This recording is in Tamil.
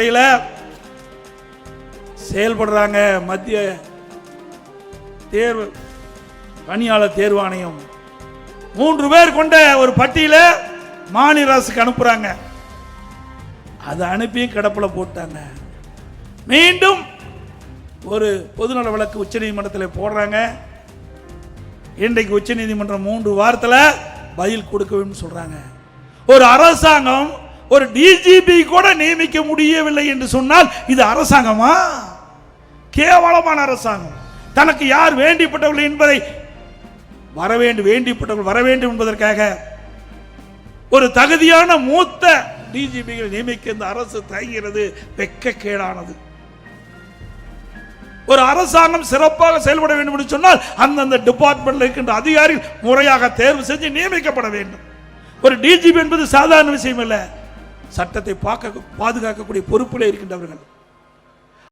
இடையில செயல்படுறாங்க மத்திய தேர்வு பணியாளர் தேர்வாணையம் மூன்று பேர் கொண்ட ஒரு பட்டியலை மாநில அரசுக்கு அனுப்புறாங்க. அதை அனுப்பியும் கிடப்பில் போட்டாங்க. மீண்டும் ஒரு பொதுநல வழக்கு உச்சநீதிமன்றத்தில் போடுறாங்க. இன்றைக்கு உச்சநீதிமன்றம் மூன்று வாரத்தில் பதில் கொடுக்க வேண்டும் சொல்றாங்க. ஒரு அரசாங்கம் ஒரு டிஜிபி கூட நியமிக்க முடியவில்லை என்று சொன்னால் இது அரசாங்கமா? கேவலமான அரசாங்கம். தனக்கு யார் வேண்டிப்பட்டவர்கள் என்பதை வர வேண்டும் வேண்டிப்பட்டவர்கள் வர வேண்டும் என்பதற்காக ஒரு தகுதியான மூத்த டிஜிபிகள் நியமிக்க இந்த அரசு தயங்கிறது வெக்கக்கேடானது. ஒரு அரசாங்கம் சிறப்பாக செயல்பட வேண்டும் என்று சொன்னால் அந்தந்த டிபார்ட்மெண்ட்ல இருக்கின்ற அதிகாரிகள் முறையாக தேர்வு செஞ்சு நியமிக்கப்பட வேண்டும். ஒரு டிஜிபி என்பது சாதாரண விஷயம் இல்லை. சட்டத்தை பார்க்க பாதுகாக்கக்கூடிய பொறுப்பில் இருக்கின்றவர்கள்.